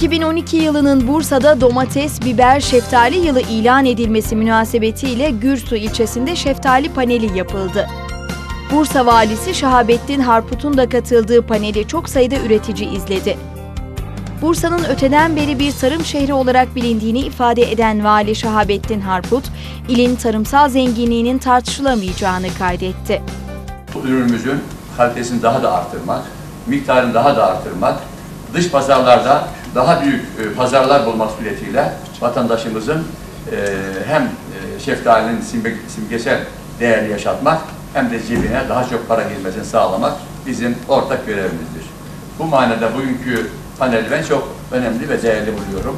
2012 yılının Bursa'da domates, biber, şeftali yılı ilan edilmesi münasebetiyle Gürsu ilçesinde şeftali paneli yapıldı. Bursa valisi Şahabettin Harput'un da katıldığı paneli çok sayıda üretici izledi. Bursa'nın öteden beri bir tarım şehri olarak bilindiğini ifade eden Vali Şahabettin Harput, ilin tarımsal zenginliğinin tartışılamayacağını kaydetti. Ürünümüzün kalitesini daha da arttırmak, miktarını daha da arttırmak, dış pazarlarda daha büyük e, pazarlar bulmak suretiyle vatandaşımızın e, hem e, şeftalinin simge- simgesel değerini yaşatmak hem de cebine daha çok para girmesini sağlamak bizim ortak görevimizdir. Bu manada bugünkü paneli ben çok önemli ve değerli buluyorum.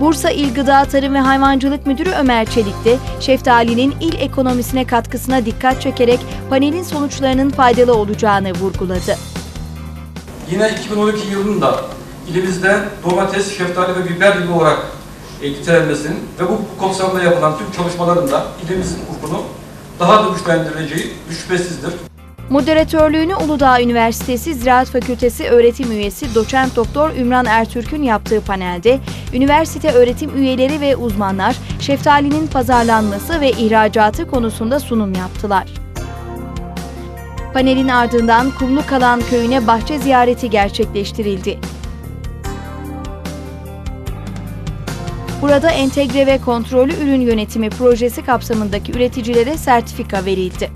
Bursa İl Gıda Tarım ve Hayvancılık Müdürü Ömer Çelik de şeftalinin il ekonomisine katkısına dikkat çekerek panelin sonuçlarının faydalı olacağını vurguladı. Yine 2012 yılında ilimizde domates, şeftali ve biber yılı olarak e, nitelenmesinin ve bu kapsamda yapılan tüm çalışmalarında ilimizin ufkunu daha da güçlendireceği şüphesizdir. Moderatörlüğünü Uludağ Üniversitesi Ziraat Fakültesi öğretim üyesi doçent doktor Ümran Ertürk'ün yaptığı panelde üniversite öğretim üyeleri ve uzmanlar şeftalinin pazarlanması ve ihracatı konusunda sunum yaptılar. Panelin ardından Kumlukalan köyüne bahçe ziyareti gerçekleştirildi. Burada entegre ve kontrollü ürün yönetimi projesi kapsamındaki üreticilere sertifika verildi.